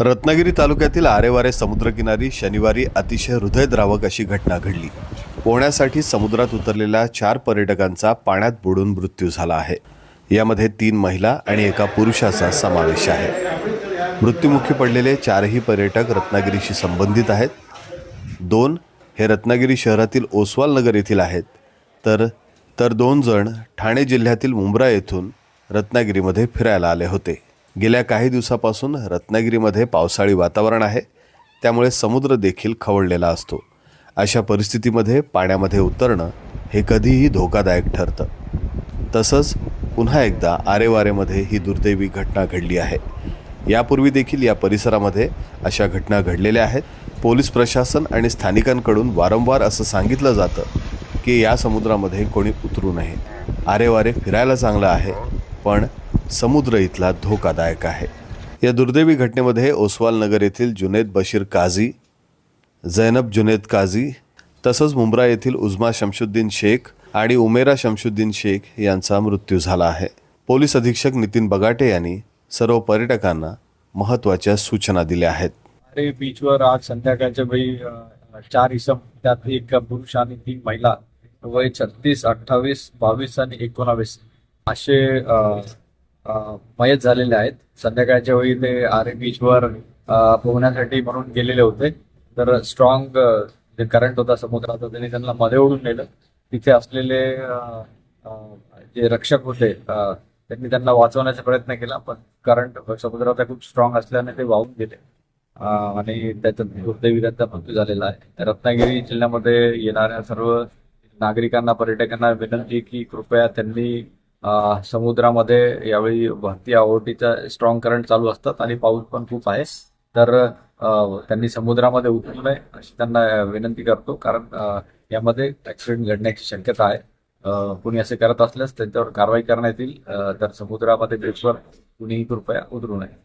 रत्नागिरी तालुक्यातील आरेवारे समुद्रकिनारी शनिवारी अतिशय हृदयद्रावक अशी घटना घडली. पोहण्यासाठी समुद्रात उतरलेल्या चार पर्यटकांचा पाण्यात बुडून मृत्यू झाला आहे. यामध्ये तीन महिला आणि एका पुरुषाचा समावेश आहे. मृत्युमुखी पडलेले चारही पर्यटक रत्नागिरीशी संबंधित आहेत. दोन हे रत्नागिरी शहरातील ओसवाल नगर येथील आहेत. तर तर दोन जण ठाणे जिल्ह्यातील मुंब्रा येथून रत्नागिरीमध्ये फिरायला आले होते. गेल्या काही दिवसापासून रत्नागिरीमध्ये पावसाळी वातावरण आहे. त्यामुळे समुद्र देखील खवळलेला असतो. अशा परिस्थितीमध्ये पाण्यामध्ये उतरणं हे कधीही धोकादायक ठरतं. तसंच पुन्हा एकदा आरेवारेमध्ये ही दुर्दैवी घटना घडली आहे. यापूर्वी देखील या परिसरामध्ये अशा घटना घडलेल्या आहेत. पोलीस प्रशासन आणि स्थानिकांकडून वारंवार असं सांगितलं जातं की या समुद्रामध्ये कोणी उतरू नये. आरेवारे फिरायला चांगलं आहे पण समुद्र इथला धोकादायक आहे. या दुर्दैवी घटनेमध्ये ओसवाल नगर येथील जुनेद बशीर काझी जैनब जुनेद काझी तसंच मुंब्रा येथील उजमा शमशुद्दीन शेख आणि उमेरा शमशुद्दीन शेख यांचा मृत्यू झाला आहे. पोलीस अधीक्षक नितीन बगाटे यांनी सर्व पर्यटकांना महत्त्वाच्या सूचना दिल्या आहेत. अरे बीचवर आज संध्याकाळच्या वेळी चार इसम त्यात एक पुरुष आणि तीन महिला वय छत्तीस अठ्ठावीस बावीस आणि एकोणावीस असे मयत झालेले आहेत. संध्याकाळच्या वेळी ते आरे बीचवर पोहण्यासाठी म्हणून गेलेले होते. तर स्ट्रॉंग जे करंट होता समुद्राचा त्यांनी त्यांना मध्ये ओढून नेलं. तिथे असलेले जे रक्षक होते त्यांनी त्यांना वाचवण्याचा प्रयत्न केला पण करंट समुद्राचा खूप स्ट्रॉंग असल्याने ते वाहून गेले. आणि त्याचा दुर्दैवी त्यांचा मृत्यू झालेला आहे. रत्नागिरी जिल्ह्यामध्ये येणाऱ्या सर्व नागरिकांना पर्यटकांना विनंती की कृपया त्यांनी समुद्रामध्ये यावेळी भारतीय आवडीचा स्ट्रॉंग करंट चालू असतात आणि पाऊस पण खूप आहे. तर त्यांनी समुद्रामध्ये उतरू नये अशी त्यांना विनंती करतो. कारण यामध्ये ऍक्सिडेंट घडण्याची शक्यता आहे. कुणी असे करत असल्यास त्यांच्यावर कारवाई करण्यात येईल. तर समुद्रामध्ये बीचवर कुणीही कृपया उतरू नये.